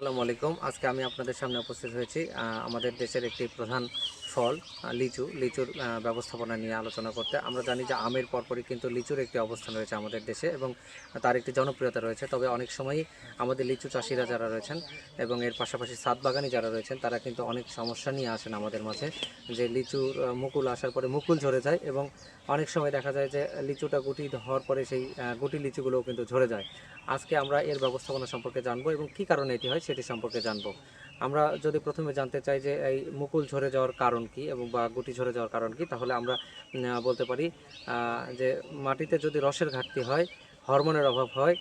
আসসালামু আলাইকুম। আজকে আমি আপনাদের সামনে উপস্থিত হয়েছি আমাদের দেশের একটি প্রধান ফল লিচু, লিচুর ব্যবস্থাপনা নিয়ে আলোচনা করতে। আমরা জানি যে আমের পরপরই কিন্তু লিচুর একটি অবস্থান রয়েছে আমাদের দেশে এবং তার একটি জনপ্রিয়তা রয়েছে। তবে অনেক সময়ই আমাদের লিচু চাষিরা যারা রয়েছেন এবং এর পাশাপাশি সাত বাগানি যারা রয়েছেন, তারা কিন্তু অনেক সমস্যা নিয়ে আসেন আমাদের মাঝে। যে লিচুর মুকুল আসার পরে মুকুল ঝরে যায় এবং অনেক সময় দেখা যায় যে লিচুটা গুটি হওয়ার পরে সেই গুটি লিচুগুলোও কিন্তু ঝরে যায়। আজকে আমরা এর ব্যবস্থাপনা সম্পর্কে জানব এবং কী কারণে এটি হয় সেটি সম্পর্কে জানব। আমরা যদি প্রথমে জানতে চাই যে এই মুকুল ঝরে যাওয়ার কারণ কি এবং বা গুটি ঝরে যাওয়ার কারণ কি, তাহলে আমরা বলতে পারি যে মাটিতে যদি রসের ঘাটতি হয়, হরমোনের অভাব হয়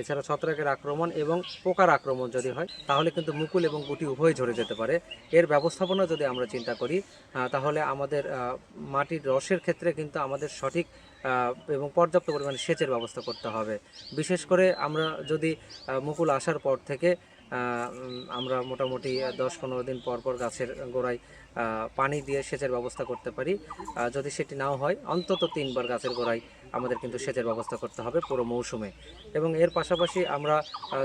এছাড়া ছত্রাকের আক্রমণ এবং পোকার আক্রমণ যদি হয়, তাহলে কিন্তু মুকুল এবং গুটি উভয় ঝরে যেতে পারে। এর ব্যবস্থাপনা যদি আমরা চিন্তা করি তাহলে আমাদের মাটির রসের ক্ষেত্রে কিন্তু আমাদের সঠিক এবং পর্যাপ্ত পরিমাণে সেচের ব্যবস্থা করতে হবে। বিশেষ করে আমরা যদি মুকুল আসার পর থেকে আমরা মোটামুটি দশ পনেরো দিন পর পর গাছের গোড়ায় পানি দিয়ে সেচের ব্যবস্থা করতে পারি। যদি সেটি নাও হয়, অন্তত তিনবার গাছের গোড়ায় আমাদের কিন্তু সেচের ব্যবস্থা করতে হবে পুরো মৌসুমে। এবং এর পাশাপাশি আমরা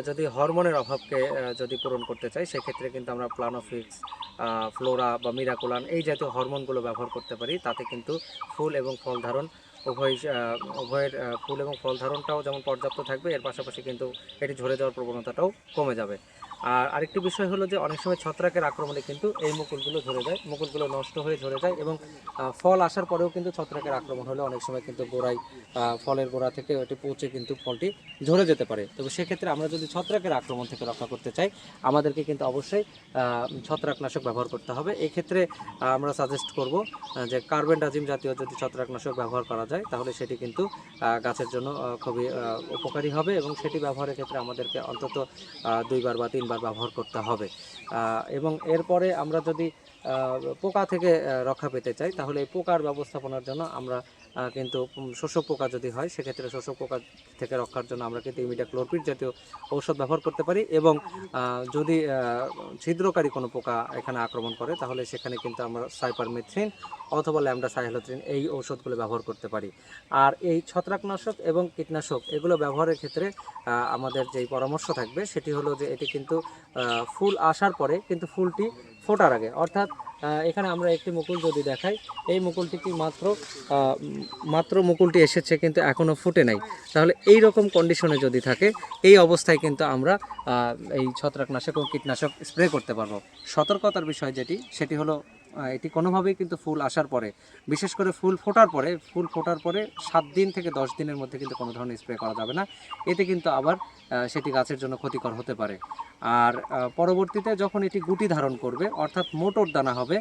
যদি হরমোনের অভাবকে যদি পূরণ করতে চাই, সেক্ষেত্রে কিন্তু আমরা প্লানোফিক্স ফ্লোরা বা মিরাকুলান এই জাতীয় হরমোনগুলো ব্যবহার করতে পারি। তাতে কিন্তু ফুল এবং ফল ধারণ উভয় উভয়ের ফুল এবং ফল ধারণটাও যেমন পর্যাপ্ত থাকবে, এর পাশাপাশি কিন্তু এটি ঝরে যাওয়ার প্রবণতাটাও কমে যাবে। আর আরেকটি বিষয় হলো যে অনেক সময় ছত্রাকের আক্রমণে কিন্তু এই মুকুলগুলো ঝরে যায়, মুকুলগুলো নষ্ট হয়ে ঝরে যায় এবং ফল আসার পরেও কিন্তু ছত্রাকের আক্রমণ হলে অনেক সময় কিন্তু গোড়ায় ফলের গোড়া থেকে ওটি পচে কিন্তু ফলটি ঝরে যেতে পারে। তবে সেক্ষেত্রে আমরা যদি ছত্রাকের আক্রমণ থেকে রক্ষা করতে চাই, আমাদেরকে কিন্তু অবশ্যই ছত্রাকনাশক ব্যবহার করতে হবে। এক্ষেত্রে আমরা সাজেস্ট করব যে কার্বেন্ডাজিম জাতীয় যদি ছত্রাকনাশক ব্যবহার করা যায়, তাহলে সেটি কিন্তু গাছের জন্য খুবই উপকারী হবে এবং সেটি ব্যবহারের ক্ষেত্রে আমাদেরকে অন্তত দুইবার বা তিনবার ব্যবহার করতে হবে। এবং এরপরে আমরা যদি পোকা থেকে রক্ষা পেতে চাই। তাহলে এই পোকার ব্যবস্থাপনার জন্য আমরা কিন্তু শোষক পোকা যদি হয়, সেক্ষেত্রে শোষক পোকা থেকে রক্ষার জন্য আমরা কিন্তু ইমিডিয়া ক্লোরপিড জাতীয় ঔষধ ব্যবহার করতে পারি এবং যদি ছিদ্রকারী কোনো পোকা এখানে আক্রমণ করে, তাহলে সেখানে কিন্তু আমরা সাইপারমেথ্রিন অথবা ল্যামডা সাইহ্লোথ্রিন এই ঔষধগুলো ব্যবহার করতে পারি। আর এই ছত্রাকনাশক এবং কীটনাশক, এগুলো ব্যবহারের ক্ষেত্রে আমাদের যেই পরামর্শ থাকবে, সেটি হলো যে এটি কিন্তু ফুল আসার পরে কিন্তু ফুলটি ফোটার আগে। অর্থাৎ এখানে আমরা একটি মুকুল যদি দেখাই, এই মুকুলটি মাত্র মাত্র মুকুলটি এসেছে কিন্তু এখনও ফুটে নাই। তাহলে এই রকম কন্ডিশনে যদি থাকে, এই অবস্থায় কিন্তু আমরা এই ছত্রাকনাশক ও কীটনাশক স্প্রে করতে পারব। সতর্কতার বিষয় যেটি, সেটি হলো এটি কোনোভাবেই কিন্তু ফুল আসার পরে, বিশেষ করে ফুল ফোটার পরে, ফুল ফোটার পরে সাত দিন থেকে দশ দিনের মধ্যে কিন্তু কোনো ধরনের স্প্রে করা যাবে না। এতে কিন্তু আবার সেটি গাছের জন্য ক্ষতিকর হতে পারে। আর পরবর্তীতে যখন এটি গুটি ধারণ করবে, অর্থাৎ মোটর দানা হবে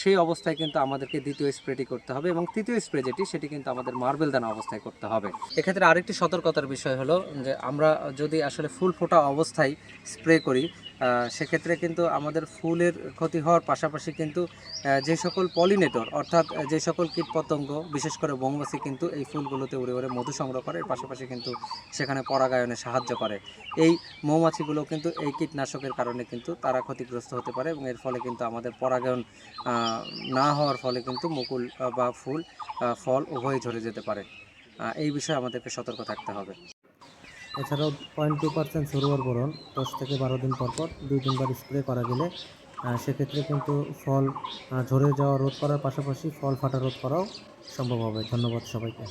সেই অবস্থায় কিন্তু আমাদেরকে দ্বিতীয় স্প্রেটি করতে হবে এবং তৃতীয় স্প্রে যেটি, সেটি কিন্তু আমাদের মার্বেল দানা অবস্থায় করতে হবে। এক্ষেত্রে আরেকটি সতর্কতার বিষয় হলো যে, আমরা যদি আসলে ফুল ফোটা অবস্থায় স্প্রে করি সেক্ষেত্রে কিন্তু আমাদের ফুলের ক্ষতি হওয়ার পাশাপাশি কিন্তু যে সকল পলিনেটর, অর্থাৎ যে সকল কীটপতঙ্গ, বিশেষ করে মৌমাছি কিন্তু এই ফুলগুলোতে উড়ে উড়ে মধু সংগ্রহ করে পাশাপাশি কিন্তু সেখানে পরাগায়নে সাহায্য করে। এই মৌমাছিগুলো কিন্তু এই কীটনাশকের কারণে কিন্তু তারা ক্ষতিগ্রস্ত হতে পারে এবং এর ফলে কিন্তু আমাদের পরাগায়ন না হওয়ার ফলে কিন্তু মুকুল বা ফুল ফল উভয়ই ঝরে যেতে পারে। এই বিষয়ে আমাদেরকে সতর্ক থাকতে হবে। এছাড়াও পয়েন্ট টু পার্সেন্ট সরোয়ার বরণ দশ থেকে বারো দিন পর পর দুই তিনবার স্প্রে করা গেলে সেক্ষেত্রে কিন্তু ফল ঝরে যাওয়া রোধ করার পাশাপাশি ফল ফাটা রোধ করাও সম্ভব হবে। ধন্যবাদ সবাইকে।